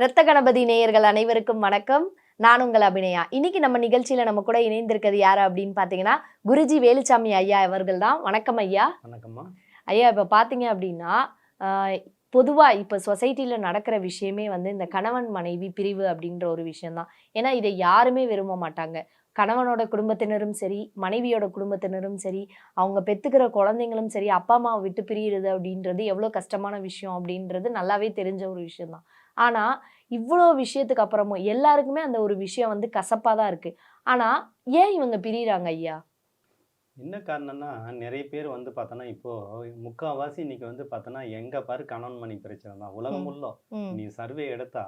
ரத்த கணபதி நேயர்கள் அனைவருக்கும் வணக்கம். நான் உங்கள் அபிநயா. இன்னைக்கு நம்ம நிகழ்ச்சியில நம்ம கூட இணைந்திருக்கிறது யாரு அப்படின்னு பாத்தீங்கன்னா குருஜி வேலுச்சாமி ஐயா அவர்கள் தான் வணக்கம் ஐயா. வணக்கம்மா. ஐயா இப்ப பாத்தீங்க அப்படின்னா ஆஹ், பொதுவா இப்ப சொசைட்டில நடக்கிற விஷயமே வந்து இந்த கணவன் மனைவி பிரிவு அப்படின்ற ஒரு விஷயம்தான். ஏன்னா இதை யாருமே விரும்ப மாட்டாங்க. கணவனோட குடும்பத்தினரும் சரி மனைவியோட குடும்பத்தினரும் சரி அவங்க பெத்துக்கிற குழந்தைங்களும் சரி அப்பா அம்மாவை விட்டு பிரியுறது அப்படின்றது எவ்வளோ கஷ்டமான விஷயம் அப்படின்றது நல்லாவே தெரிஞ்ச ஒரு விஷயம்தான். ஆனா இவ்வளோ விஷயத்துக்கு அப்புறமும் எல்லாருக்குமே அந்த ஒரு விஷயம் வந்து கசப்பாக தான் இருக்கு. ஆனா ஏன் இவங்க பிரியுறாங்க ஐயா? என்ன காரணம்னா நிறைய பேர் வந்து பார்த்தோன்னா இப்போ முக்கால்வாசி இன்னைக்கு வந்து பார்த்தோன்னா எங்க பாரு கணவன் மணி பிரச்சனை தான். உலகம். உள்ள நீ சர்வே எடுத்தா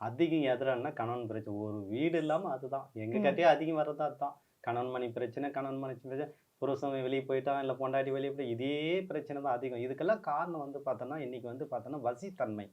அதிகம் எதிரானா கணவன் பிரச்சனை. ஒரு வீடு இல்லாம அதுதான். எங்க. கட்டியே அதிகம் வர்றது அதுதான். கணவன் மணி பிரச்சனை கணவன் மணி பிரச்சனை. புருஷன் வெளியே போயிட்டான் இல்லை பொண்டாட்டி வெளியே போயிட்டா இதே பிரச்சனை தான் அதிகம். இதுக்கெல்லாம் காரணம் வந்து பார்த்தோன்னா இன்னைக்கு வந்து பார்த்தோன்னா வசித்தன்மை.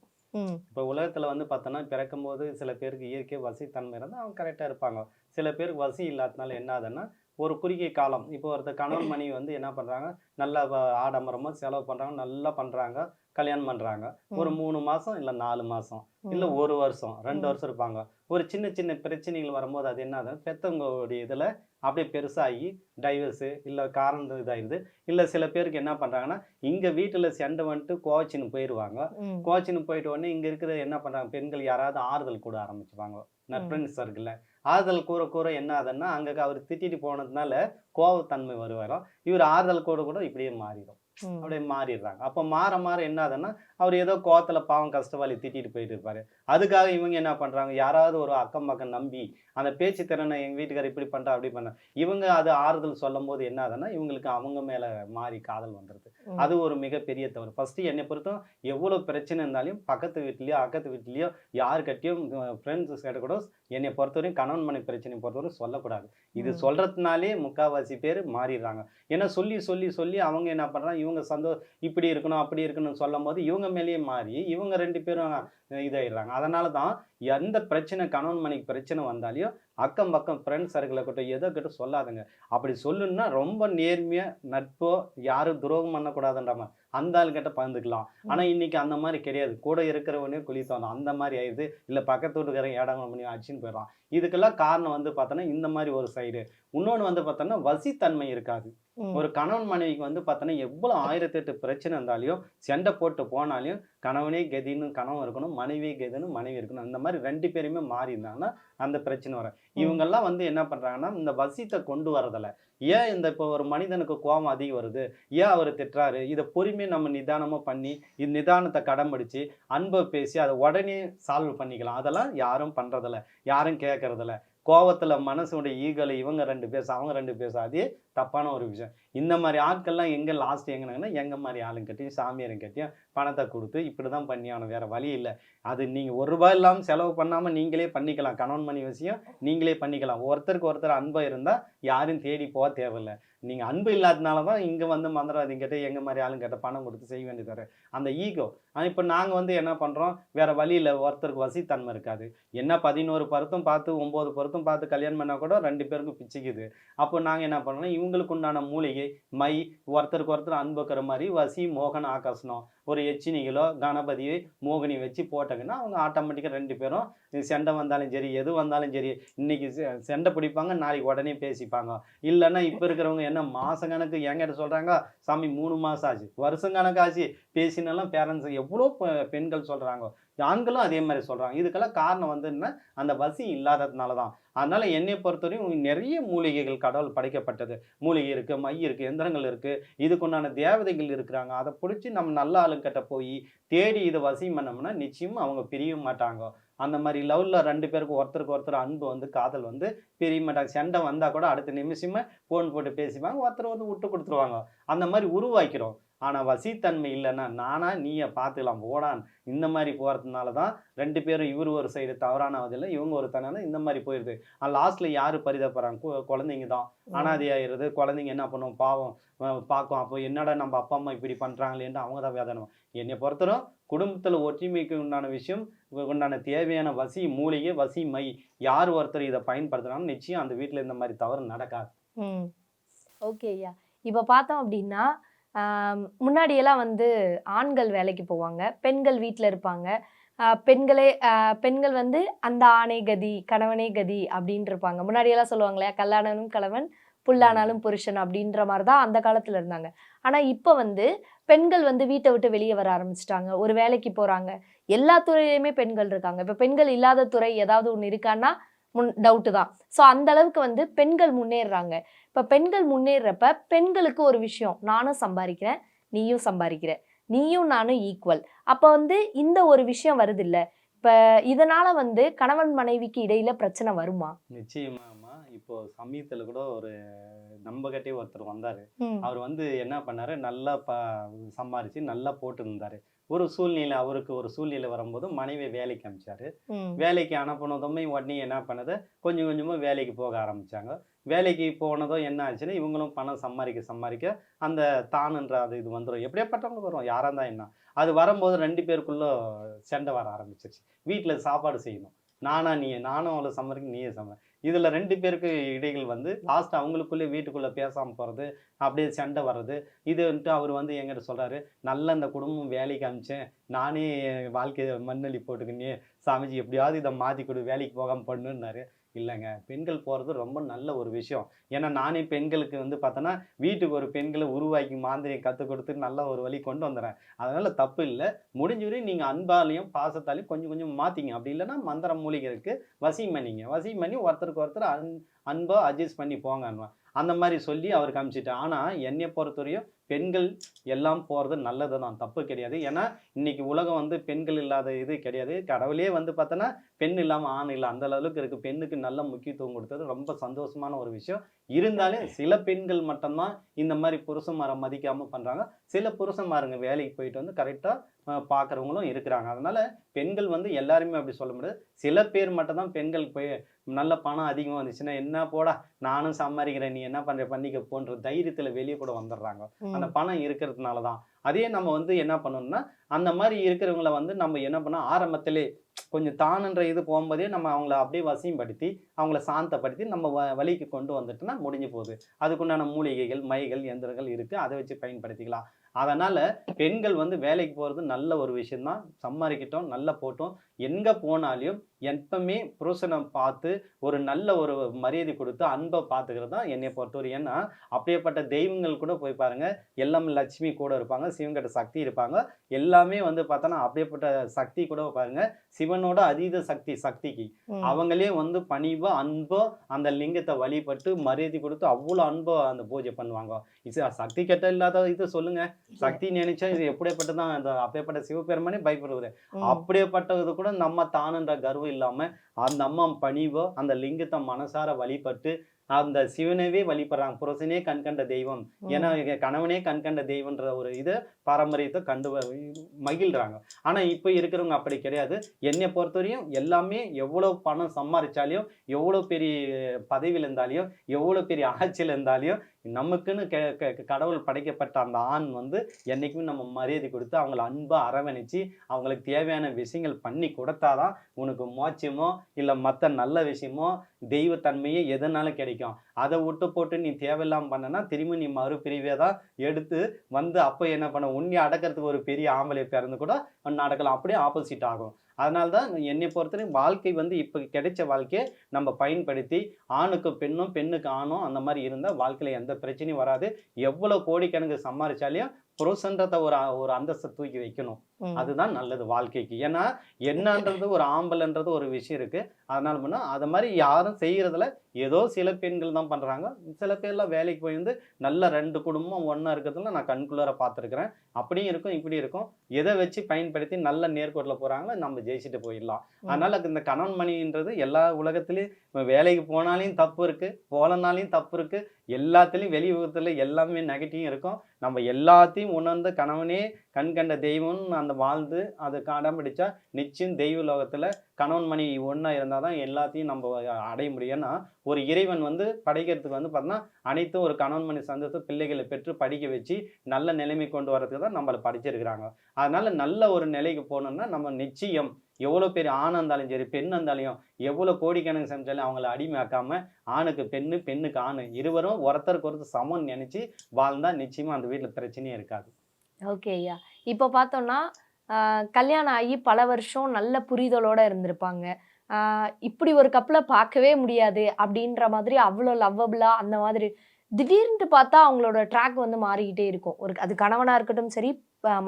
இப்போ உலகத்தில் வந்து பார்த்தோன்னா பிறக்கும்போது சில பேருக்கு இயற்கை வசித்தன்மை இருந்தால் அவங்க கரெக்டாக இருப்பாங்க. சில பேருக்கு வசி இல்லாதனால என்ன ஆகுதுன்னா ஒரு குறுகிய காலம். இப்போ ஒருத்தர் கணவன் மனைவி வந்து என்ன பண்ணுறாங்க நல்லா ஆடம்பரமாக செலவு பண்ணுறாங்க நல்லா பண்ணுறாங்க கல்யாணம் பண்ணுறாங்க ஒரு மூணு மாதம் இல்லை நாலு மாதம். இல்லை ஒரு வருஷம் ரெண்டு. வருஷம் இருப்பாங்க. ஒரு சின்ன சின்ன பிரச்சனைகள் வரும்போது அது என்ன ஆகுது? பெத்தவங்களுடைய இதில் அப்படியே பெருசாகி டைவர்ஸு இல்லை காரணம் இதாகிடுது இல்லை சில பேருக்கு என்ன பண்ணுறாங்கன்னா இங்கே வீட்டில் சண்டை வந்துட்டு கோச்சின்னு போயிடுவாங்க. கோச்சின்னு போயிட்ட உடனே இங்கே இருக்கிற என்ன பண்ணுறாங்க பெண்கள் யாராவது ஆறுதல் கூட ஆரம்பிச்சுப்பாங்க. நான். ஃப்ரெண்ட்ஸ் சர்க்கிளில் ஆறுதல் கூற கூற என்ன ஆகுதுன்னா அங்கே அவர் திட்டிட்டு போனதுனால கோவத்தன்மை வருவாராம். இவர் ஆறுதல் கூட கூட இப்படியே மாறிடும். அப்படியே மாறிடுறாங்க. அப்போ மாற மாற என்ன ஆகுதுன்னா அவர் ஏதோ கோவத்தில் பாவம் கஷ்டவாளி திட்டிட்டு போயிட்டு இருப்பாரு அதுக்காக இவங்க என்ன பண்ணுறாங்க யாராவது ஒரு அக்கம் பக்கம் நம்பி அந்த பேச்சு திறனை எங்கள் வீட்டுக்காரர் இப்படி பண்ணுறா அப்படி பண்ண இவங்க அது ஆறுதல் சொல்லும் போது என்ன ஆகுதுன்னா இவங்களுக்கு அவங்க மேலே மாறி காதல் வந்துடுது. அது ஒரு மிகப்பெரிய தவறு. ஃபஸ்ட்டு என்னை பொறுத்தும் எவ்வளோ பிரச்சனை இருந்தாலும் பக்கத்து வீட்லேயோ அக்கத்து வீட்லேயோ யாருக்கிட்டையும் ஃப்ரெண்ட்ஸ் கிட்ட கூட என்னை பொறுத்தவரையும் கணவன் மனை பிரச்சனையை பொறுத்தவரையும் சொல்லக்கூடாது. இது. சொல்கிறதுனாலே முக்கால்வாசி பேர் மாறிடுறாங்க. ஏன்னா சொல்லி சொல்லி சொல்லி அவங்க என்ன பண்ணுறாங்க இவங்க சந்தோ இப்படி இருக்கணும் அப்படி இருக்கணும்னு சொல்லும் போது இவங்க மேலேயே மாறி இவங்க ரெண்டு பேரும் அஹ், இதாயிடுறாங்க. அதனால தான் எந்த பிரச்சனை கணவன் மனைக்கு பிரச்சனை வந்தாலையும் அக்கம் பக்கம் ஃப்ரெண்ட்ஸ் சர்க்கிளை கிட்ட எதோ கிட்ட சொல்லாதுங்க. அப்படி சொல்லுன்னா ரொம்ப நேர்மையாக நட்போ யாரும் துரோகம் பண்ணக்கூடாதுன்றாம அந்த ஆளுகிட்ட பகிர்ந்துக்கலாம். ஆனால் இன்னைக்கு அந்த மாதிரி கிடையாது. கூட இருக்கிறவனே குழி தோணும் அந்த மாதிரி ஆயிடுது. இல்லை பக்கத்து வீட்டுக்காரன் ஏடாங்க பண்ணி அடிச்சுன்னு போயிடலாம் இதுக்கெல்லாம் காரணம் வந்து பார்த்தோன்னா இந்த மாதிரி ஒரு சைடு இன்னொன்று வந்து பார்த்தோன்னா வசித்தன்மை இருக்காது. ஒரு கணவன் மனைவிக்கு வந்து பார்த்தோன்னா எவ்வளோ ஆயிரத்தெட்டு பிரச்சனை இருந்தாலையும் சண்டை போட்டு போனாலையும் கணவனே கெதின்னு கணவன் இருக்கணும் மனைவி கெதின்னு மனைவி இருக்கணும். அந்த மாதிரி ரெண்டு பேருமே மாறி இருந்தாங்கன்னா அந்த பிரச்சனை வரும். இவங்கெல்லாம் வந்து என்ன பண்ணுறாங்கன்னா இந்த வசித்தை கொண்டு வரதில்ல. ஏன் இந்த இப்போ ஒரு மனிதனுக்கு கோபம் அதிகம் வருது? ஏன் அவர் திட்டுறாரு? இதை பொறுமையாக நம்ம நிதானமாக பண்ணி இது நிதானத்தை கடம்பிடிச்சு அன்பை பேசி அதை உடனே சால்வ் பண்ணிக்கலாம். அதெல்லாம் யாரும் பண்ணுறதில்ல யாரும் கேட்கறதில்ல கோவத்தில் மனசுடைய ஈகலை இவங்க ரெண்டு பேச அவங்க ரெண்டு பேச அதே தப்பான ஒரு விஷயம். இந்த மாதிரி ஆட்கள்லாம் எங்கே லாஸ்ட் எங்கனாங்கன்னா எங்கள் மாதிரி ஆளுங்கிட்டையும் சாமியாரும் கிட்டையும் பணத்தை கொடுத்து இப்படி தான் பண்ணி ஆகணும் வேறு வழி இல்லை. அது நீங்கள் ஒரு ரூபாய் இல்லாமல் செலவு பண்ணாமல் நீங்களே பண்ணிக்கலாம். கணவன் மணி விஷயம் நீங்களே பண்ணிக்கலாம். ஒருத்தருக்கு ஒருத்தர் அன்பாக இருந்தால் யாரும் தேடி போக தேவையில்லை. நீங்கள் அன்பு இல்லாதனால தான் இங்கே வந்து மந்திரவாதிங்க கிட்ட எங்கள் மாதிரி ஆளுங்கிட்ட பணம் கொடுத்து செய்ய வேண்டியது அந்த ஈகோ ஆனால் இப்போ நாங்கள் வந்து என்ன பண்ணுறோம் வேறு வழியில் ஒருத்தருக்கு வசித்தன்மை இருக்காது. என்ன பதினோரு பருத்தம் பார்த்து ஒம்பது பருத்தம் பார்த்து கல்யாணம் பண்ணால் கூட ரெண்டு பேருக்கும் பிச்சுக்குது. அப்போ நாங்கள் என்ன பண்ணுறோம் இவங்களுக்கு உண்டான மூலிகை மை ஒருத்தருக்கு ஒருத்தர் அன்புக்கிற மாதிரி வசி மோகன் ஆகர்ஷணம் ஒரு எச்சினிகளோ கணபதி மோகினி வச்சு போட்டாங்கன்னா அவங்க ஆட்டோமேட்டிக்காக ரெண்டு பேரும் சண்டை வந்தாலும் சரி எது வந்தாலும் சரி இன்னைக்கு சண்டை பிடிப்பாங்க நாளைக்கு உடனே பேசிப்பாங்க. இல்லைன்னா இப்போ இருக்கிறவங்க என்ன மாதம் கணக்கு என்கிட்ட சொல்கிறாங்க சாமி மூணு மாதம் ஆச்சு. வருஷம் கணக்கு ஆச்சு பேசினாலும் பேரண்ட்ஸ் எவ்வளோ பெண்கள் சொல்கிறாங்க ஆண்களும் அதே மாதிரி சொல்கிறாங்க இதுக்கெல்லாம் காரணம் வந்து என்ன? அந்த வசி இல்லாததுனால தான் அதனால் என்னை பொறுத்தவரையும் நிறைய மூலிகைகள் கடவுள் படைக்கப்பட்டது. மூலிகை இருக்குது மை இருக்குது எந்திரங்கள் இருக்குது இதுக்குண்டான தேவதைகள் இருக்கிறாங்க. அதை பிடிச்சி நம்ம நல்ல ஆளுங்கிட்ட போய் தேடி இதை வசியம் பண்ணோம்னா நிச்சயம் அவங்க பிரிய மாட்டாங்க. அந்த மாதிரி லவ்வில் ரெண்டு பேருக்கு ஒருத்தருக்கு ஒருத்தர் அன்பு வந்து காதல் வந்து பிரிய மாட்டாங்க. சண்டை வந்தால் கூட அடுத்த நிமிஷமே ஃபோன் போட்டு பேசிப்பாங்க ஒருத்தர் வந்து விட்டு கொடுத்துருவாங்க. அந்த மாதிரி உருவாக்கிறோம். ஆனால் வசித்தன்மை இல்லைன்னா நானா நீயை பார்த்துக்கலாம் போடான் இந்த மாதிரி போகிறதுனால தான் ரெண்டு பேரும் இவர் ஒரு சைடு தவறான வதில்லை இவங்க ஒரு தனால இந்த மாதிரி போயிடுது லாஸ்ட்டில் யார் பரிதப்படுறாங்க குழந்தைங்க தான். அனாதையாயிருது குழந்தைங்க என்ன பண்ணும்? பாவம். பார்க்கும். அப்போ என்னடா நம்ம அப்பா அம்மா இப்படி பண்ணுறாங்களேன்ட்டு அவங்க தான் வேதனை என்னை பொறுத்தவரை குடும்பத்தில் ஒற்றுமைக்கு உண்டான விஷயம் உண்டான தேவையான வசி மூலிகை வசி மை. யார் ஒருத்தர் இதை பயன்படுத்துனாலும் நிச்சயம் அந்த வீட்டில் இந்த மாதிரி தவறு நடக்காது. ஓகே ஐயா. இப்போ பார்த்தோம் அப்படின்னா முன்னாடியெல்லாம் வந்து ஆண்கள் வேலைக்கு போவாங்க பெண்கள் வீட்டில் இருப்பாங்க. பெண்களே பெண்கள் வந்து அந்த ஆணை கதி கணவனே கதி அப்படின்ட்டு இருப்பாங்க. முன்னாடி எல்லாம் சொல்லுவாங்க இல்லையா கல்லானாலும் கணவன் புல்லானாலும் புருஷன் அப்படின்ற மாதிரி தான் அந்த காலத்துல இருந்தாங்க. ஆனா இப்போ வந்து பெண்கள் வந்து வீட்டை விட்டு வெளியே வர ஆரம்பிச்சிட்டாங்க. ஒரு வேலைக்கு போறாங்க. எல்லா துறையிலுமே பெண்கள் இருக்காங்க. இப்போ பெண்கள் இல்லாத துறை ஏதாவது ஒன்று இருக்கான்னா முன் டவுட்டு தான். ஸோ அந்த அளவுக்கு வந்து பெண்கள் முன்னேறுறாங்க. இப்போ பெண்கள் முன்னேறப்ப பெண்களுக்கு ஒரு விஷயம் நானும் சம்பாதிக்கிறேன் நீயும் சம்பாதிக்கிற. நீயும் நானும் ஈக்குவல் அப்போ வந்து இந்த ஒரு விஷயம் வருது இல்லை இப்போ இதனால வந்து கணவன் மனைவிக்கு இடையில பிரச்சனை வருமா? நிச்சயமாமா இப்போ சமயத்துல கூட ஒரு நம்பகட்டே ஒருத்தர் வந்தாரு. அவர் வந்து என்ன பண்ணாரு? நல்லா ப சம்பாரிச்சு நல்லா போட்டு இருந்தாரு ஒரு சூழ்நிலை அவருக்கு ஒரு சூழ்நிலை வரும்போது மனைவி வேலைக்கு அனுப்பிச்சாரு. ம். வேலைக்கு அனுப்புனதுமே உடனே என்ன பண்ணது? கொஞ்சம் கொஞ்சமாக வேலைக்கு போக ஆரம்பிச்சாங்க. வேலைக்கு போனதும் என்ன ஆச்சுன்னா இவங்களும் பணம் சம்பாதிக்க சம்பாதிக்க அந்த தானுன்ற அது இது வந்துடும் எப்படியாப்பட்டவங்க வரும்? யாராக இருந்தால் என்ன? அது வரும்போது ரெண்டு பேருக்குள்ளே சண்டை வர ஆரம்பிச்சிருச்சு. வீட்டில் சாப்பாடு செய்யணும். நானா நீ நானும் அவளை சம்பாதிக்க நீயே சம்பாதி. இதில் ரெண்டு பேருக்கு இடைகள் வந்து லாஸ்ட் அவங்களுக்குள்ளே வீட்டுக்குள்ளே பேசாமல் போகிறது அப்படியே சண்டை வர்றது இது வந்துட்டு அவர் வந்து எங்கிட்ட சொல்கிறாரு நல்ல இந்த குடும்பம் வேலைக்கு அனுப்பிச்சேன் நானே வாழ்க்கையை மண்ணள்ளி போட்டுக்கினே சாமிஜி எப்படியாவது இதை மாற்றி கொடு வேலைக்கு போகாமல் பண்ணுன்னாரு. இல்லைங்க. பெண்கள் போகிறது ரொம்ப நல்ல ஒரு விஷயம். ஏன்னா நானே பெண்களுக்கு வந்து பார்த்தோன்னா வீட்டுக்கு ஒரு பெண்களை உருவாக்கி மாந்திரியை கற்றுக் கொடுத்து நல்ல ஒரு வழி கொண்டு வந்துடுறேன் அதனால் தப்பு இல்லை. முடிஞ்ச வரையும் நீங்கள் அன்பாலையும் பாசத்தாலையும் கொஞ்சம் கொஞ்சம் மாற்றிங்க அப்படி இல்லைன்னா மந்திர மூலிகை இருக்குது வசியம் பண்ணிங்க. வசியம் பண்ணி ஒருத்தருக்கு ஒருத்தர் அன் அன்பாக அட்ஜஸ்ட் பண்ணி போங்க அந்த மாதிரி சொல்லி அவர் காமிச்சிட்டார் ஆனால் என்னை பொறுத்தவரையும் பெண்கள் எல்லாம் போகிறது நல்லது தான். தப்பு கிடையாது. ஏன்னா இன்னைக்கு உலகம் வந்து பெண்கள் இல்லாத இது கிடையாது. கடவுளே வந்து பார்த்தோன்னா பெண் இல்லாமல் ஆண் இல்லை. அந்த அளவுக்கு இருக்குது பெண்ணுக்கு நல்ல முக்கியத்துவம் கொடுத்தது. ரொம்ப சந்தோஷமான ஒரு விஷயம். இருந்தாலும் சில பெண்கள் மட்டும்தான் இந்த மாதிரி புருஷன்மாரை மதிக்காமல் பண்ணுறாங்க சில புருஷன்மாருங்க வேலைக்கு போயிட்டு வந்து கரெக்டாக பார்க்குறவங்களும் இருக்கிறாங்க. அதனால பெண்கள் வந்து எல்லாருமே அப்படி சொல்ல முடியாது. சில பேர் மட்டும்தான் பெண்கள் போய் நல்ல பணம் அதிகமாக வந்துச்சுன்னா என்ன போடா நானும் சம்பாதிக்கிறேன் நீ என்ன பண்ணுற பண்ணிக்க போன்ற தைரியத்தில் வெளியே கூட வந்துடுறாங்க. அந்த பணம் இருக்கிறதுனால தான் அதே நம்ம வந்து என்ன பண்ணணும்னா அந்த மாதிரி இருக்கிறவங்கள வந்து நம்ம என்ன பண்ணோம் ஆரம்பத்திலே கொஞ்சம் தானுன்ற இது போகும்போதே நம்ம அவங்கள அப்படியே வசியப்படுத்தி அவங்கள சாந்தப்படுத்தி நம்ம வ வழிக்கு கொண்டு வந்துட்டுனா முடிஞ்சு போகுது. அதுக்குண்டான மூலிகைகள் மைகள் எந்திரங்கள் இருக்குது அதை வச்சு பயன்படுத்திக்கலாம். அதனால் பெண்கள் வந்து வேலைக்கு போகிறது நல்ல ஒரு விஷயம்தான். சம்பாதிக்கிட்டோம் நல்லா போட்டோம். எங்கே போனாலையும் எப்பவுமே புருஷனை பார்த்து ஒரு நல்ல ஒரு மரியாதை கொடுத்து அன்பை பார்த்துக்கிறது தான் என்னை பொறுத்தவரை. ஏன்னா அப்படியேப்பட்ட தெய்வங்கள் கூட போய் பாருங்க எல்லாம் லட்சுமி கூட இருப்பாங்க சிவங்கிட்ட சக்தி இருப்பாங்க. எல்லாமே வந்து பார்த்தோன்னா அப்படியேப்பட்ட சக்தி கூட பாருங்க சிவனோட அதீத சக்தி சக்திக்கு. அவங்களே வந்து பணிவா அன்போ அந்த லிங்கத்தை வழிபட்டு மரியாதை கொடுத்து அவ்வளோ அன்போ அந்த பூஜை பண்ணுவாங்க. இது சக்தி கெட்ட இல்லாத இது சொல்லுங்க. சக்தி நினைச்சா இது எப்படியப்பட்டதான் அந்த அப்படியேப்பட்ட சிவபெருமானே பயப்படுவது அப்படியேப்பட்ட இது கூட நம்ம தானுன்ற கர்வம் இல்லாம அந்த அம்மா பணிவோ அந்த லிங்கத்தை மனசார வழிபட்டு அந்த சிவனவே வழிபடுறாங்க புருஷனே கண்கண்ட தெய்வம். ஏன்னா கணவனே கண்கண்ட தெய்வன்ற ஒரு இதை பாரம்பரியத்தை கண்டு மகிழ்றாங்க. ஆனா இப்போ இருக்கிறவங்க அப்படி கிடையாது. என்னை பொறுத்தவரையும் எல்லாமே எவ்வளவு பணம் சம்பாதிச்சாலையும் எவ்வளவு பெரிய பதவியில் இருந்தாலையும் எவ்வளவு பெரிய ஆட்சியில் இருந்தாலையும் நமக்குன்னு கெ- கடவுள் படைக்கப்பட்ட அந்த ஆண் வந்து என்றைக்குமே நம்ம மரியாதை கொடுத்து அவங்கள அன்பாக அரவணைச்சு அவங்களுக்கு தேவையான விஷயங்கள் பண்ணி கொடுத்தாதான் உனக்கு மோட்சமோ இல்லை மற்ற நல்ல விஷயமோ தெய்வத்தன்மையே எதனாலும் கிடைக்கும். அதை விட்டு போட்டு நீ தேவையில்லாமல் பண்ணனா திரும்பி நீ மறுபிரிவே தான் எடுத்து வந்து அப்போ என்ன பண்ண? உன்னை அடக்கிறதுக்கு ஒரு பெரிய ஆம்பளை பிறந்து கூட ஒன்று அடக்கலாம் அப்படியே ஆப்போசிட் ஆகும். அதனால தான் என்னை பொறுத்தவரைக்கும் வாழ்க்கை வந்து இப்போ கிடைச்ச வாழ்க்கையை நம்ம பயன்படுத்தி ஆணுக்கு பெண்ணும் பெண்ணுக்கு ஆணும் அந்த மாதிரி இருந்தால் வாழ்க்கையில் எந்த பிரச்சனையும் வராது. எவ்வளோ கோடிக்கணக்கு சம்பாரிச்சாலையும் புருஷன்றத ஒரு ஒரு அந்தஸ்தை தூக்கி வைக்கணும். அதுதான் நல்லது வாழ்க்கைக்கு. ஏன்னா என்னன்றது ஒரு ஆம்பளைன்றது ஒரு விஷயம் இருக்கு. அதனால பண்ணா அதை மாதிரி யாரும் செய்யறதுல ஏதோ சில பெண்கள் தான் பண்றாங்க. சில பேர்லாம் வேலைக்கு போய் வந்து நல்ல ரெண்டு குடும்பம் ஒண்ணா இருக்கிறதுல நான் கண்குள்ளார பார்த்துருக்கிறேன். அப்படியும் இருக்கும் இப்படி இருக்கும். எதை வச்சு பயன்படுத்தி நல்ல நேர்கோட்டில் போறாங்களோ நம்ம ஜெயிச்சுட்டு போயிடலாம். அதனால இந்த கணவன் மணின்றது எல்லா உலகத்துலயும் வேலைக்கு போனாலையும் தப்பு இருக்கு போலனாலையும் தப்பு இருக்கு. எல்லாத்துலேயும் வெளி உலகத்துல எல்லாமே நெகட்டிவும் இருக்கும். நம்ம எல்லாத்தையும் உணர்ந்து கணவனே கண் கண்ட தெய்வம்னு அந்த வாழ்ந்து அதை கடைபிடிச்சா நிச்சயம் தெய்வ லோகத்தில் கணவன் மணி ஒன்றா இருந்தால் தான் எல்லாத்தையும் நம்ம அடைய முடியும். ஏன்னா ஒரு இறைவன் வந்து படைக்கிறதுக்கு வந்து பார்த்தோன்னா அனைத்தும் ஒரு கணவன் மணி சந்தத்தை பிள்ளைகளை பெற்று படிக்க வச்சு நல்ல நிலைமை கொண்டு வரதுக்கு தான் நம்மளை படிச்சிருக்கிறாங்க. அதனால் நல்ல ஒரு நிலைக்கு போகணுன்னா நம்ம நிச்சயம் எவ்வளோ பேர் ஆண் இருந்தாலும் சரி பெண் இருந்தாலையும் எவ்வளோ கோடிக்கணக்கு சமைச்சாலும் அவங்கள அடிமையாக்காமல் ஆணுக்கு பெண்ணு பெண்ணுக்கு ஆண் இருவரும் ஒருத்தருக்கு ஒருத்தர் சமம்னு நினச்சி வாழ்ந்தால் நிச்சயமாக அந்த வீட்டில் பிரச்சனையே இருக்காது. ஓகே ஐயா. இப்போ பார்த்தோம்னா கல்யாணம் ஆகி பல வருஷம் நல்ல புரிதலோடு இருந்திருப்பாங்க. இப்படி ஒரு கப்பில் பார்க்கவே முடியாது அப்படின்ற மாதிரி அவ்வளோ லவ்வபிளா அந்த மாதிரி திடீர்னு பார்த்தா அவங்களோட ட்ராக் வந்து மாறிக்கிட்டே இருக்கும். ஒரு அது கணவனாக இருக்கட்டும் சரி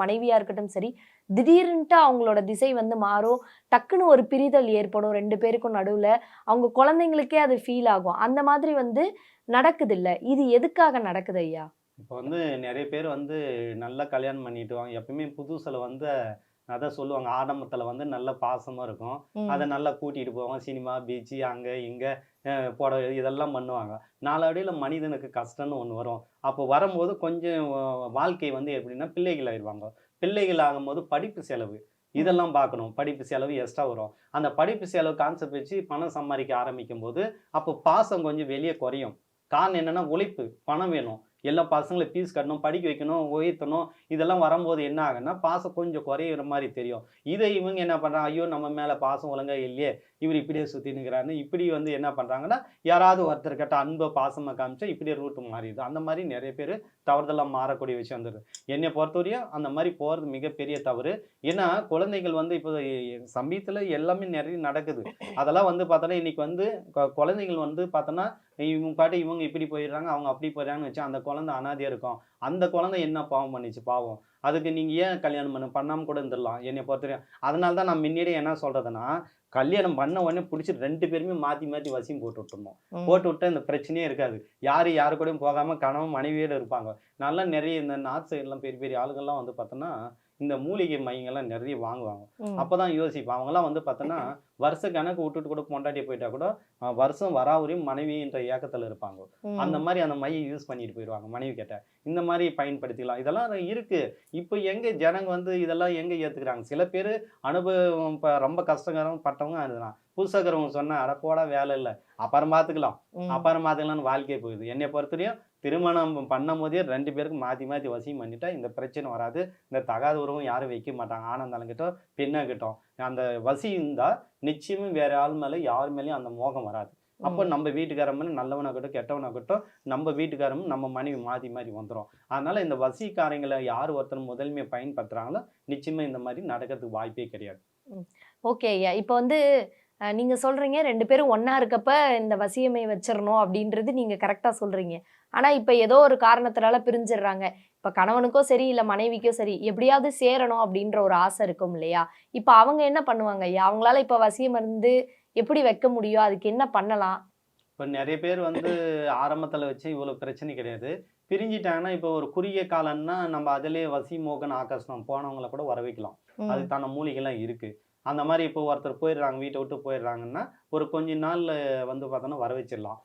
மனைவியாக இருக்கட்டும் சரி திடீர்னுட்டு அவங்களோட திசை வந்து மாறும். டக்குன்னு ஒரு பிரிதல் ஏற்படும். ரெண்டு பேருக்கும் நடுவில் அவங்க குழந்தைங்களுக்கே அது ஃபீல் ஆகும். அந்த மாதிரி வந்து நடக்குது இல்லை இது எதுக்காக நடக்குது ஐயா? இப்போ வந்து நிறைய பேர் வந்து நல்லா கல்யாணம் பண்ணிட்டு வாங்க. எப்பயுமே புதுசில் வந்து அதான் சொல்லுவாங்க. ஆடம்பரத்தில் வந்து நல்ல பாசமாக இருக்கும். அதை நல்லா கூட்டிகிட்டு போவாங்க. சினிமா பீச்சு அங்கே இங்கே புடவை இதெல்லாம் பண்ணுவாங்க. நாளடைவில் மனிதனுக்கு கஷ்டம்னு ஒன்று வரும். அப்போ வரும்போது கொஞ்சம் வாழ்க்கை வந்து எப்படின்னா பிள்ளைகள் ஆயிடுவாங்க. பிள்ளைகள் ஆகும்போது படிப்பு செலவு. இதெல்லாம் பார்க்கணும். படிப்பு செலவு எக்ஸ்ட்ரா வரும். அந்த படிப்பு செலவு கான்செப்ட் வச்சு பணம் சம்பாதிக்க ஆரம்பிக்கும் போது அப்போ பாசம் கொஞ்சம் வெளியே குறையும். காரணம் என்னன்னா உழைப்பு பணம் வேணும். எல்லா பசங்களை ஃபீஸ் கட்டணும் படிக்க வைக்கணும் உயர்த்தணும் இதெல்லாம் வரும்போது என்ன ஆகுன்னா பாசம் கொஞ்சம் குறையிற மாதிரி தெரியும். இதை இவங்க என்ன பண்ணுறாங்க ஐயோ நம்ம மேலே பாசம் ஒழுங்காக இல்லையே. இவர் இப்படியே சுத்தி இப்படி வந்து என்ன பண்ணுறாங்கன்னா யாராவது ஒருத்தர்கிட்ட அன்பை பாசமாக காமிச்சா இப்படியே ரூட் மாறிடுது. அந்த மாதிரி நிறைய பேர் தவறுதெல்லாம் மாறக்கூடிய விஷயம் வந்துடுது. என்னை பொறுத்தவரையும் அந்த மாதிரி போகிறது மிகப்பெரிய தவறு. ஏன்னா குழந்தைகள் வந்து இப்போ சமீபத்தில் எல்லாமே நிறைய நடக்குது. அதெல்லாம் வந்து பார்த்தோன்னா இன்னைக்கு வந்து குழந்தைகள் வந்து பார்த்தோன்னா இவங்க பாட்டு இவங்க இப்படி போயிடுறாங்க அவங்க அப்படி போயிடுறாங்கன்னு வச்சு அந்த குழந்தை அனாதையா இருக்கும். அந்த குழந்தை என்ன பாவம் பண்ணிச்சு? பாவம். அதுக்கு நீங்கள் ஏன் கல்யாணம் பண்ண? பண்ணாம கூட இருந்துடலாம். என்னை பொறுத்தவரையும். அதனால தான் நான் முன்னாடியே என்ன சொல்கிறதுனா கல்யாணம் பண்ண உடனே பிடிச்சி ரெண்டு பேருமே மாத்தி மாத்தி வசியம் போட்டு விட்டுருந்தோம். போட்டு விட்டா இந்த பிரச்சனையே இருக்காது. யாரு யாரு கூடயும் போகாம கணவன் மனைவியோட இருப்பாங்க. நல்லா நிறைய இந்த நார்த் சைட்லாம் பெரிய பெரிய ஆளுங்கள்லாம் வந்து பார்த்தோன்னா இந்த மூலிகை மையங்கள்லாம் நிறைய வாங்குவாங்க. அப்பதான் யோசிப்பேன். அவங்கெல்லாம் வந்து பார்த்தோன்னா வருஷ கணக்கு விட்டுட்டு கூட பொண்டாட்டியை போயிட்டா கூட வருஷம் வராவரையும் மனைவின்ற ஏக்கத்துல இருப்பாங்க. அந்த மாதிரி அந்த மையை யூஸ் பண்ணிட்டு போயிடுவாங்க மனைவி கிட்ட. இந்த மாதிரி பயன்படுத்திக்கலாம். இதெல்லாம் இருக்கு. இப்போ எங்க ஜனங்க வந்து இதெல்லாம் எங்க ஏத்துக்கிறாங்க? சில பேர் அனுபவம் இப்ப ரொம்ப கஷ்டகரம் பட்டவங்க அதுதான். புதுசாக்கிறவங்க சொன்னா அட போடா வேலை இல்லை. அப்புறம் பார்த்துக்கலாம். அப்புறம் பார்த்துக்கலாம்னு வாழ்க்கையே போகுது. என்னை பொறுத்தவரையும் திருமணம் பண்ணும் போதே ரெண்டு பேருக்கும் மாற்றி மாற்றி வசியம் பண்ணிட்டா இந்த பிரச்சனை வராது. இந்த தகாத உறவும் யாரும் வைக்க மாட்டாங்க. ஆனந்தாலும் கிட்டோம் பெண்ணாகட்டும் அந்த வசி இருந்தால் நிச்சயமும் வேற ஆள் மேலே யார் மேலேயும் அந்த மோகம் வராது. அப்போ. நம்ம வீட்டுக்காரம்மன் நல்லவனாகட்டும் கெட்டவனாகட்டும் நம்ம வீட்டுக்காரமும் நம்ம மனைவி மாற்றி மாறி வந்துடும் அதனால இந்த வசிக்காரங்களை யார் ஒருத்தர் முதன்மையை பயன்படுத்துறாங்களோ நிச்சயமா இந்த மாதிரி நடக்கிறதுக்கு வாய்ப்பே கிடையாது. ஓகே ஐயா இப்போ வந்து அஹ், நீங்க சொல்றீங்க ரெண்டு பேரும் ஒண்ணா இருக்கப்ப இந்த வசியமை வச்சிரணும் அப்படின்றது நீங்க கரெக்டா சொல்றீங்க. ஆனா இப்ப ஏதோ ஒரு காரணத்தினால பிரிஞ்சிடுறாங்க இப்ப கணவனுக்கோ சரி இல்ல மனைவிக்கோ சரி எப்படியாவது சேரணும் அப்படின்ற ஒரு ஆசை இருக்கும் இல்லையா? இப்ப அவங்க என்ன பண்ணுவாங்க ஐயா? அவங்களால இப்ப வசியம் இருந்து எப்படி வைக்க முடியும்? அதுக்கு என்ன பண்ணலாம்? இப்போ நிறைய பேர் வந்து ஆரம்பத்தில் வச்சு இவ்வளோ பிரச்சனை கிடையாது. பிரிஞ்சிட்டாங்கன்னா இப்போ ஒரு குறுகிய காலம்னா நம்ம அதிலே வசி மோகன் ஆகர்ஷணம் போனவங்கள கூட வர வைக்கலாம். அதுக்கான மூலிகைலாம் இருக்கு. அந்த மாதிரி இப்போ ஒருத்தர் போயிடுறாங்க வீட்டை விட்டு போயிடுறாங்கன்னா ஒரு கொஞ்ச நாள்ல வந்து பார்த்தோன்னா வர வச்சிடலாம்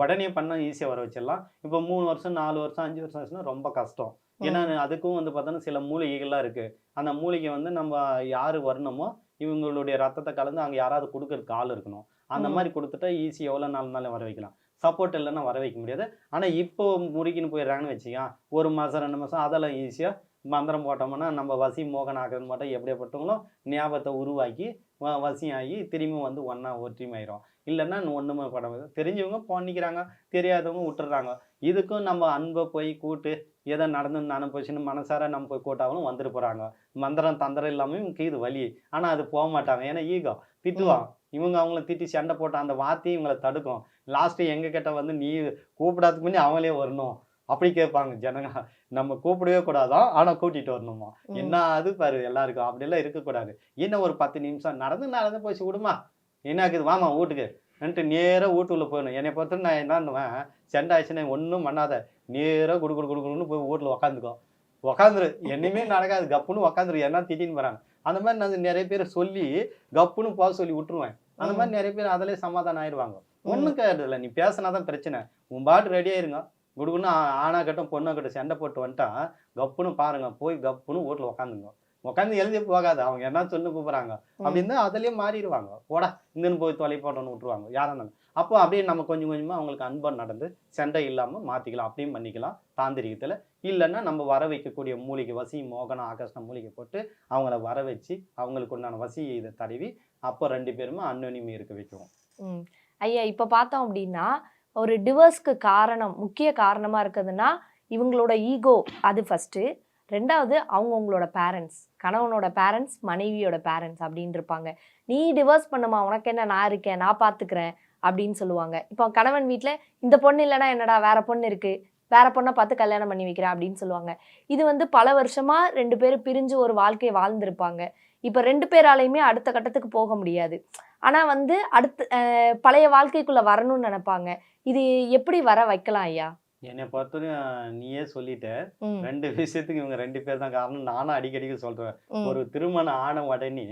உடனே பண்ணால் ஈஸியாக வர வச்சிடலாம் இப்போ மூணு வருஷம் நாலு வருஷம் அஞ்சு வருஷம் ஆச்சுன்னா ரொம்ப கஷ்டம். ஏன்னா அதுக்கும் வந்து பார்த்தோன்னா சில மூலிகைகள்லாம் இருக்கு. அந்த மூலிகை வந்து நம்ம யாரு வரணுமோ இவங்களுடைய ரத்தத்தை கலந்து அங்கே யாராவது கொடுக்கறதுக்கு ஆள் இருக்கணும். அந்த. மாதிரி கொடுத்துட்டா ஈஸி எவ்வளோ நாள்னாலும் வர வைக்கலாம் சப்போர்ட் இல்லைன்னா வர வைக்க முடியாது. ஆனால் இப்போ முறுக்கின்னு போயிடுறாங்கன்னு வச்சுக்கோங்க ஒரு மாதம் ரெண்டு மாதம் அதெல்லாம் ஈஸியாக மந்திரம் போட்டோம்னா நம்ம வசி மோகன் ஆகிறது மட்டும் எப்படியாப்பட்டவங்களும் ஞாபகத்தை உருவாக்கி வ- வசியம் ஆகி திரும்பி வந்து ஒன்றா ஒற்றுமையிடும் இல்லைன்னா ஒன்றுமே பட முடியாது. தெரிஞ்சவங்க பண்ணிக்கிறாங்க தெரியாதவங்க விட்டுறாங்க. இதுக்கும் நம்ம அன்பை போய் கூட்டு ஏதோ நடந்து நானும் போச்சுன்னு மனசார நம்ம போய் கூட்டாலும் வந்துட்டு போகிறாங்க மந்திரம் தந்திரம் இல்லாமல் இது வலி. ஆனால் அது போக மாட்டாங்க. ஏன்னா ஈகோ திட்டுவான். இவங்க அவங்கள திட்டி சண்டை போட்ட அந்த வார்த்தையும் இவங்களை தடுக்கும். லாஸ்ட்டு எங்க கிட்ட வந்து நீ கூப்பிடாததுக்கு முன்னே அவங்களே வரணும். அப்படி கேட்பாங்க. ஜனங்க நம்ம கூப்பிடவே கூடாதான் ஆனா கூட்டிட்டு வரணுமா. என்ன அது பாரு எல்லாருக்கும் அப்படியெல்லாம் இருக்கக்கூடாது. என்ன ஒரு பத்து நிமிஷம் நடந்து நடந்து போச்சு விடுமா என்ன ஆகுது? வாமா வீட்டுக்கு. ன்ட்டு நேரா வீட்டுக்குள்ள போயிடணும். என்னை பொறுத்த நான் என்ன பண்ணுவேன் சண்டை ஆச்சுன்னா ஒன்றும் பண்ணாத. நேரா குடு குடு குடுக்குன்னு போய் வீட்டுல உக்காந்துக்கோ. உக்காந்துரு. என்னையுமே நடக்காது. கப்புன்னு உக்காந்துரு. என்ன திட்டின்னு போறாங்க அந்த மாதிரி நான் நிறைய பேர் சொல்லி கப்புன்னு போக சொல்லி விட்டுருவேன். அந்த. மாதிரி நிறைய பேர் அதிலே சமாதானம் ஆயிடுவாங்க. ஒன்றும் கேட்டதில்ல நீ பேசினாதான் பிரச்சனை. உன் பாட்டு ரெடியா இருங்க குடுக்குன்னு ஆனா கட்டும் பொண்ணா கட்டும் சண்டை போட்டு வந்துட்டா கப்புன்னு பாருங்க போய் கப்புன்னு வீட்டுல உக்காந்துங்க. உட்காந்து எழுதி போகாது அவங்க என்ன சொல்லு கூப்பிடுறாங்க? அப்படின்னு அதுலயே மாறிடுவாங்க. போடா இந்தன்னு போய் தொலை போட்டோன்னு விட்டுருவாங்க யாரா இருந்தாலும். அப்போ அப்படியே நம்ம கொஞ்சம் கொஞ்சமா அவங்களுக்கு அன்பா நடந்து சண்டை இல்லாம மாத்திக்கலாம் அப்படியும் பண்ணிக்கலாம் தாந்திரிகத்துல. இல்லைன்னா நம்ம வர வைக்கக்கூடிய மூலிகை வசி மோகன ஆகர்ஷண மூலிகை போட்டு அவங்கள வர வச்சு அவங்களுக்கு உண்டான வசி இதை தடவி அப்போ ரெண்டு பேருமே அன்னொனிமை இருக்க வைக்குவோம் ம். ஐயா இப்ப பார்த்தோம் அப்படின்னா ஒரு டிவோர்ஸ்க்கு காரணம் முக்கிய காரணமாக இருக்குதுன்னா இவங்களோட ஈகோ அது ஃபஸ்ட்டு ரெண்டாவது அவங்கவுங்களோட பேரண்ட்ஸ் கணவனோட பேரண்ட்ஸ் மனைவியோட பேரண்ட்ஸ் அப்படின்னு இருப்பாங்க. நீ டிவோர்ஸ் பண்ணுமா? உனக்கு என்ன? நான் இருக்கேன் நான் பார்த்துக்கிறேன் அப்படின்னு சொல்லுவாங்க. இப்போ கணவன் வீட்டில் இந்த பொண்ணு இல்லைன்னா என்னடா? வேற பொண்ணு இருக்குது வேற பொண்ணை பார்த்து கல்யாணம் பண்ணி வைக்கிறேன் அப்படின்னு சொல்லுவாங்க. இது வந்து பல வருஷமாக ரெண்டு பேரும் பிரிஞ்சு ஒரு வாழ்க்கையை வாழ்ந்திருப்பாங்க. இப்போ ரெண்டு பேராலையுமே அடுத்த கட்டத்துக்கு போக முடியாது. ஆனால் வந்து அடுத்து பழைய வாழ்க்கைக்குள்ளே வரணும்னு நினைப்பாங்க. இது எப்படி வர வைக்கலாம் ஐயா? என்னை பொறுத்தவரையும் நீயே சொல்லிட்ட. ரெண்டு விஷயத்துக்கு இவங்க ரெண்டு பேர் தான் காரணம். நானும் அடிக்கடிக்கு சொல்றேன். ஒரு திருமணம் ஆன உடனே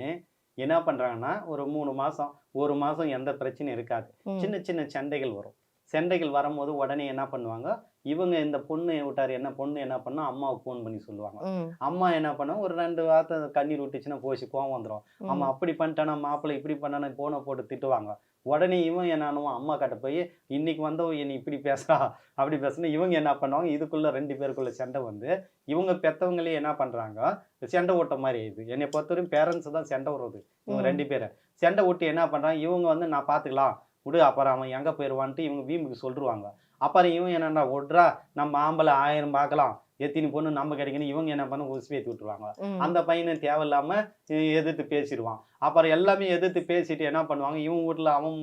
என்ன பண்றாங்கன்னா ஒரு மூணு மாசம் ஒரு மாசம் எந்த பிரச்சனையும் இருக்காது. சின்ன சின்ன சண்டைகள் வரும். சண்டைகள் வரும்போது உடனே என்ன பண்ணுவாங்க? இவங்க இந்த பொண்ணு விட்டாரு என்ன பொண்ணு என்ன பண்ணா அம்மாவுக்கு ஃபோன் பண்ணி சொல்லுவாங்க. அம்மா என்ன பண்ணா ஒரு ரெண்டு வார்த்தை கண்ணீர் விட்டுச்சுன்னா போச்சு கோவம் வந்துடும் அம்மா அப்படி பண்ணிட்டானா மாப்பிள்ளை இப்படி பண்ணானு போனை போட்டு திட்டுவாங்க. உடனே இவன் என்னன்னுவான் அம்மா கிட்ட போய் இன்னைக்கு வந்தவ என்னை இப்படி பேசுறா? அப்படி பேசுனா இவங்க என்ன பண்ணுவாங்க இதுக்குள்ள ரெண்டு பேருக்குள்ள சண்டை வந்து இவங்க பெத்தவங்களே என்ன பண்றாங்க சண்டை ஓட்ட மாதிரி இது என்னை பொறுத்தவரையும் பேரண்ட்ஸ் தான் சண்டை விடுறது இவங்க. ரெண்டு பேரை சண்டை விட்டு என்ன பண்றாங்க இவங்க வந்து நான் பாத்துக்கலாம் விடு அப்புறம் அவன் எங்க போயிடுவான்ட்டு இவங்க வீம்புக்கு சொல்லிருவாங்க. அப்புறம் இவன் என்னன்னா விட்றா நம்ம ஆம்பளை ஆயிரம் பார்க்கலாம். எத்தினி பொண்ணு நம்ம கிடைக்கணும். இவங்க என்ன பண்ண உசுப்பி ஏற்றி விட்டுருவாங்க. அந்த பையனை தேவையில்லாம எதிர்த்து பேசிடுவான். அப்புறம் எல்லாமே எதிர்த்து பேசிட்டு என்ன பண்ணுவாங்க இவங்க வீட்டுல அவன்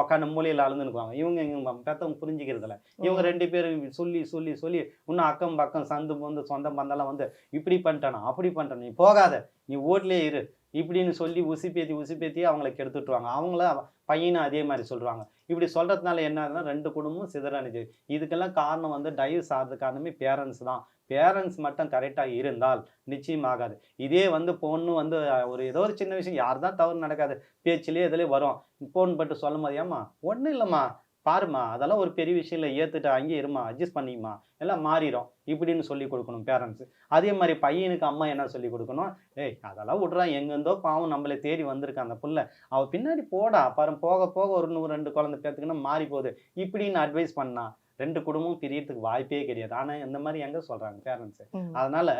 உக்காந்து மூலையில அழுந்துனுக்குவாங்க இவங்க இவங்க பெத்தவங்க புரிஞ்சுக்கிறதில்ல. இவங்க ரெண்டு பேரும் சொல்லி சொல்லி சொல்லி இன்னும் அக்கம் பக்கம் சந்து வந்து சொந்தம் பந்தெல்லாம் வந்து இப்படி பண்ணிட்டானா அப்படி பண்ணிட்டானா நீ போகாத. நீ ஓட்லயே இரு. இப்படின்னு சொல்லி உசிப்பேத்தி உசிப்பேத்தி அவங்கள கெடுத்துட்டுருவாங்க. அவங்கள பையனை பையனும் அதே மாதிரி சொல்கிறாங்க இப்படி சொல்கிறதுனால என்ன ஆகுதுன்னா ரெண்டு குடும்பமும் சிதறணிச்சு இதுக்கெல்லாம் காரணம் வந்து டைவர்ஸ் ஆகிறது காரணமே பேரண்ட்ஸ் தான். பேரண்ட்ஸ் மட்டும் கரெக்டாக இருந்தால் நிச்சயமாகாது இதே வந்து பொண்ணு வந்து ஒரு ஏதோ ஒரு சின்ன விஷயம் யார் தான் தவறு நடக்காது. பேச்சிலே இதுலேயே வரும். ஃபோன் பட்டு சொல்லும் போது ஏம்மா ஒன்றும் இல்லைம்மா. பாரும்மா அதெல்லாம் ஒரு பெரிய விஷயம் இல்லை ஏற்றுட்டு அங்கேயே இருமா அட்ஜஸ்ட் பண்ணிக்குமா எல்லாம் மாறிடும் இப்படின்னு சொல்லி கொடுக்கணும் பேரண்ட்ஸ் அதே மாதிரி பையனுக்கு அம்மா என்ன சொல்லி கொடுக்கணும்? ஏய் அதெல்லாம் விட்றான் எங்கேருந்தோ பாவம் நம்மளை தேடி வந்திருக்க அந்த புள்ள. அவ பின்னாடி போடா அப்புறம் போக போக ஒரு நூறு ரெண்டு குழந்தை பேத்துக்குன்னா மாறி போகுது. இப்படின்னு அட்வைஸ் பண்ணா ரெண்டு குடும்பமும் பிரியறதுக்கு வாய்ப்பே கிடையாது. ஆனா இந்த மாதிரி எங்க சொல்றாங்க பேரண்ட்ஸ். அதனால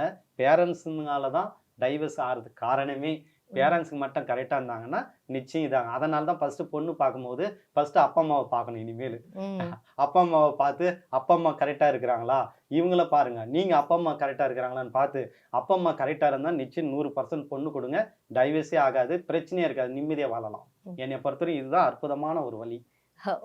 பேரண்ட்ஸுனால தான் டைவர்ஸ் ஆகிறதுக்கு காரணமே பேரண்ட்ஸுக்கு மட்டும் கரெக்டாக இருந்தாங்கன்னா நிச்சயம் இதாங்க. அதனால தான் ஃபர்ஸ்ட் பொண்ணு பார்க்கும்போது ஃபர்ஸ்ட் அப்பா அம்மாவை பார்க்கணும் இனிமேல். அப்பா அம்மாவை பார்த்து அப்பா அம்மா கரெக்டாக இருக்கிறாங்களா? இவங்கள பாருங்க. நீங்கள் அப்பா அம்மா கரெக்டாக இருக்கிறாங்களான்னு பார்த்து அப்பா அம்மா கரெக்டாக இருந்தால் நிச்சயம் நூறு பர்சன்ட் பொண்ணு கொடுங்க. டைவர்ஸே ஆகாது. பிரச்சனையே இருக்காது. நிம்மதியாக வாழலாம். என்னை பொறுத்தவரை இதுதான் அற்புதமான ஒரு வழி.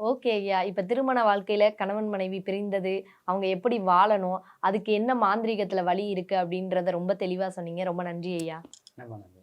ஓகே ஐயா. இப்ப திருமண வாழ்க்கையில கணவன் மனைவி பிரிந்தது அவங்க எப்படி வாழணும் அதுக்கு என்ன மாந்திரீகத்துல வழி இருக்கு அப்படின்றத ரொம்ப தெளிவா சொன்னீங்க. ரொம்ப நன்றி ஐயா. நன்றி.